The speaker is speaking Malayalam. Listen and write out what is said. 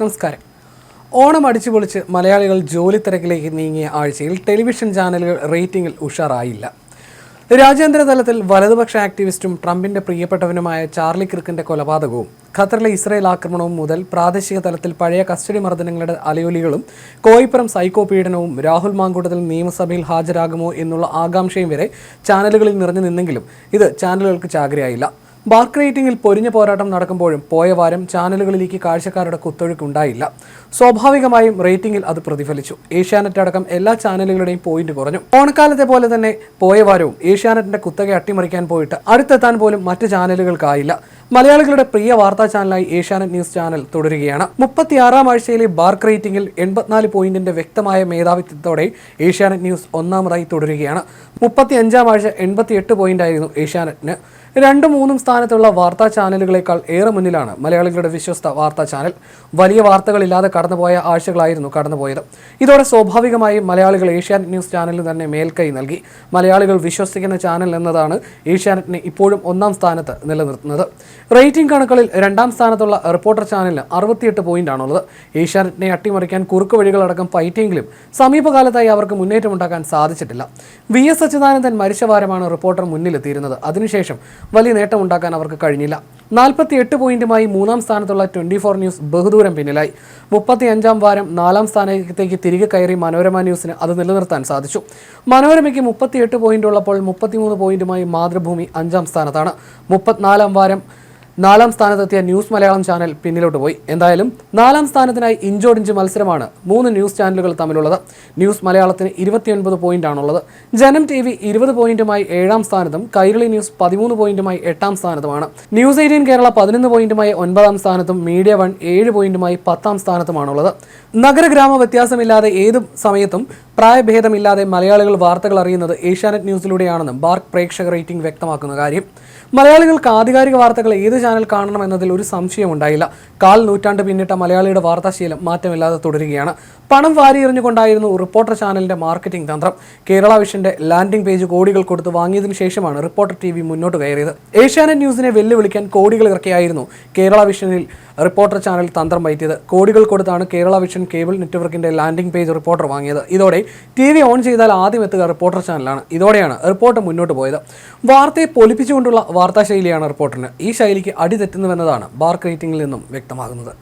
നമസ്കാരം. ഓണം അടിച്ചു പൊളിച്ച് മലയാളികൾ ജോലി തിരക്കിലേക്ക് നീങ്ങിയ ആഴ്ചയിൽ ടെലിവിഷൻ ചാനലുകൾ റേറ്റിംഗിൽ ഉഷാറായില്ല. രാജ്യാന്തര തലത്തിൽ വലതുപക്ഷ ആക്ടിവിസ്റ്റും ട്രംപിന്റെ പ്രിയപ്പെട്ടവനുമായ ചാർലി ക്രിക്കിന്റെ കൊലപാതകവും ഖത്തറിലെ ഇസ്രയേൽ ആക്രമണവും മുതൽ പ്രാദേശിക തലത്തിൽ പഴയ കസ്റ്റഡി മർദ്ദനങ്ങളുടെ അലയൊലികളും കോയിപ്പുറം സൈക്കോ പീഡനവും രാഹുൽ മാങ്കൂട്ടത്തിൽ നിയമസഭയിൽ ഹാജരാകുമോ എന്നുള്ള ആകാംക്ഷയും വരെ ചാനലുകളിൽ നിറഞ്ഞു നിന്നെങ്കിലും ഇത് ചാനലുകൾക്ക് ചാകരയായില്ല. ബാർക്ക് റേറ്റിംഗിൽ പൊരിഞ്ഞ പോരാട്ടം നടക്കുമ്പോഴും പോയ വാരം ചാനലുകളിലേക്ക് കാഴ്ചക്കാരുടെ കുത്തൊഴുക്ക് ഉണ്ടായില്ല സ്വാഭാവികമായും റേറ്റിംഗിൽ അത് പ്രതിഫലിച്ചു. ഏഷ്യാനെറ്റ് അടക്കം എല്ലാ ചാനലുകളുടെയും പോയിന്റ് കുറഞ്ഞു. ഓണക്കാലത്തെ പോലെ തന്നെ പോയ വാരവും ഏഷ്യാനെറ്റിന്റെ കുത്തക അട്ടിമറിക്കാൻ പോയിട്ട് അടുത്തെത്താൻ പോലും മറ്റ് ചാനലുകൾക്കായില്ല. മലയാളികളുടെ പ്രിയ വാർത്താ ചാനലായി ഏഷ്യാനെറ്റ് ന്യൂസ് ചാനൽ തുടരുകയാണ്. മുപ്പത്തിയാറാം ആഴ്ചയിലെ ബാർക്ക് റേറ്റിംഗിൽ എൺപത്തിനാല് പോയിന്റിന്റെ വ്യക്തമായ മേധാവിത്വത്തോടെ ഏഷ്യാനെറ്റ് ന്യൂസ് ഒന്നാമതായി തുടരുകയാണ്. മുപ്പത്തി അഞ്ചാം ആഴ്ച എൺപത്തിയെട്ട് പോയിന്റ് ആയിരുന്നു ഏഷ്യാനെറ്റിന്. രണ്ടും മൂന്നും സ്ഥാനത്തുള്ള വാർത്താ ചാനലുകളേക്കാൾ ഏറെ മുന്നിലാണ് മലയാളികളുടെ വിശ്വസ്ത വാർത്താ ചാനൽ. വലിയ വാർത്തകളില്ലാതെ കടന്നുപോയ ആഴ്ചകളായിരുന്നു കടന്നുപോയത്. ഇതോടെ സ്വാഭാവികമായും മലയാളികൾ ഏഷ്യാനെറ്റ് ന്യൂസ് ചാനലിന് തന്നെ മേൽക്കൈ നൽകി. മലയാളികൾ വിശ്വസിക്കുന്ന ചാനൽ എന്നതാണ് ഏഷ്യാനെറ്റിനെ ഇപ്പോഴും ഒന്നാം സ്ഥാനത്ത് നിലനിർത്തുന്നത്. റേറ്റിംഗ് കണക്കുകളിൽ രണ്ടാം സ്ഥാനത്തുള്ള റിപ്പോർട്ടർ ചാനലിന് അറുപത്തിയെട്ട് പോയിന്റാണുള്ളത്. ഏഷ്യാനെറ്റിനെ അട്ടിമറിക്കാൻ കുറുക്ക് വഴികളടക്കം പയറ്റിയെങ്കിലും സമീപകാലത്തായി അവർക്ക് മുന്നേറ്റമുണ്ടാക്കാൻ സാധിച്ചിട്ടില്ല. വി എസ് അച്യുതാനന്ദൻ മരിച്ച വാരമാണ് റിപ്പോർട്ടർ മുന്നിലെത്തിയിരുന്നത്. അതിനുശേഷം വലിയ നേട്ടമുണ്ടാക്കാൻ അവർക്ക് കഴിഞ്ഞില്ല. നാൽപ്പത്തി എട്ട് പോയിന്റുമായി മൂന്നാം സ്ഥാനത്തുള്ള ട്വന്റി ഫോർ ന്യൂസ് ബഹുദൂരം പിന്നിലായി. മുപ്പത്തി അഞ്ചാം വാരം നാലാം സ്ഥാനത്തേക്ക് തിരികെ കയറി മനോരമ ന്യൂസിന് അത് നിലനിർത്താൻ സാധിച്ചു. മനോരമയ്ക്ക് മുപ്പത്തിയെട്ട് പോയിന്റ് ഉള്ളപ്പോൾ മുപ്പത്തിമൂന്ന് പോയിന്റുമായി മാതൃഭൂമി അഞ്ചാം സ്ഥാനത്താണ്. മുപ്പത്തിനാലാം വാരം നാലാം സ്ഥാനത്തെത്തിയ ന്യൂസ് മലയാളം ചാനൽ പിന്നിലോട്ട് പോയി. എന്തായാലും നാലാം സ്ഥാനത്തിനായി ഇഞ്ചോടിഞ്ച് മത്സരമാണ് മൂന്ന് ന്യൂസ് ചാനലുകൾ തമ്മിലുള്ളത്. ന്യൂസ് മലയാളത്തിന് ഇരുപത്തിയൊൻപത് പോയിന്റാണുള്ളത്. ജനം ടി വി ഇരുപത് പോയിന്റുമായി ഏഴാം സ്ഥാനത്തും കൈരളി ന്യൂസ് പതിമൂന്ന് പോയിന്റുമായി എട്ടാം സ്ഥാനത്തുമാണ്. ന്യൂസ് എയ്റ്റീൻ കേരള പതിനൊന്ന് പോയിന്റുമായി ഒൻപതാം സ്ഥാനത്തും മീഡിയ വൺ ഏഴ് പോയിന്റുമായി പത്താം സ്ഥാനത്തുമാണുള്ളത്. നഗരഗ്രാമ വ്യത്യാസമില്ലാതെ ഏത് സമയത്തും പ്രായഭേദമില്ലാതെ മലയാളികൾ വാർത്തകൾ അറിയുന്നത് ഏഷ്യാനെറ്റ് ന്യൂസിലൂടെയാണെന്നും ബാർക്ക് പ്രേക്ഷക റേറ്റിംഗ് വ്യക്തമാക്കുന്ന കാര്യം. മലയാളികൾക്ക് ആധികാരിക വാർത്തകൾ ഏത് ചാനൽ കാണണം എന്നതിൽ ഒരു സംശയം ഉണ്ടായില്ല കാൽ നൂറ്റാണ്ട് പിന്നിട്ട മലയാളിയുടെ വാർത്താശീലം മാറ്റമില്ലാതെ തുടരുകയാണ്. പണം വാരിയെറിഞ്ഞുകൊണ്ടായിരുന്നു റിപ്പോർട്ടർ ചാനലിന്റെ മാർക്കറ്റിംഗ് തന്ത്രം. കേരള വിഷന്റെ ലാൻഡിംഗ് പേജ് കോടികൾ കൊടുത്ത് വാങ്ങിയതിനു ശേഷമാണ് റിപ്പോർട്ടർ ടി വി മുന്നോട്ട് കയറിയത്. ഏഷ്യാനെറ്റ് ന്യൂസിനെ വെല്ലുവിളിക്കാൻ കോടികൾ ഇറക്കിയായിരുന്നു കേരള വിഷനിൽ റിപ്പോർട്ടർ ചാനൽ തന്ത്രം പയറ്റിയത്. കോടികൾ കൊടുത്താണ് കേരള വിഷൻ കേബിൾ നെറ്റ്വർക്കിന്റെ ലാൻഡിംഗ് പേജ് റിപ്പോർട്ടർ വാങ്ങിയത്. ഇതോടെ ടി വി ഓൺ ചെയ്താൽ ആദ്യം എത്തുക റിപ്പോർട്ടർ ചാനലാണ്. ഇതോടെയാണ് റിപ്പോർട്ടർ മുന്നോട്ട് പോയത്. വാർത്തയെ പൊലിപ്പിച്ചുകൊണ്ടുള്ള വാർത്താശൈലിയാണ് റിപ്പോർട്ടറിന്. ഈ ശൈലിക്ക് അടിതെറ്റുന്നുവെന്നതാണ് ബാർ റേറ്റിംഗിൽ നിന്നും വ്യക്തമാകുന്നത്.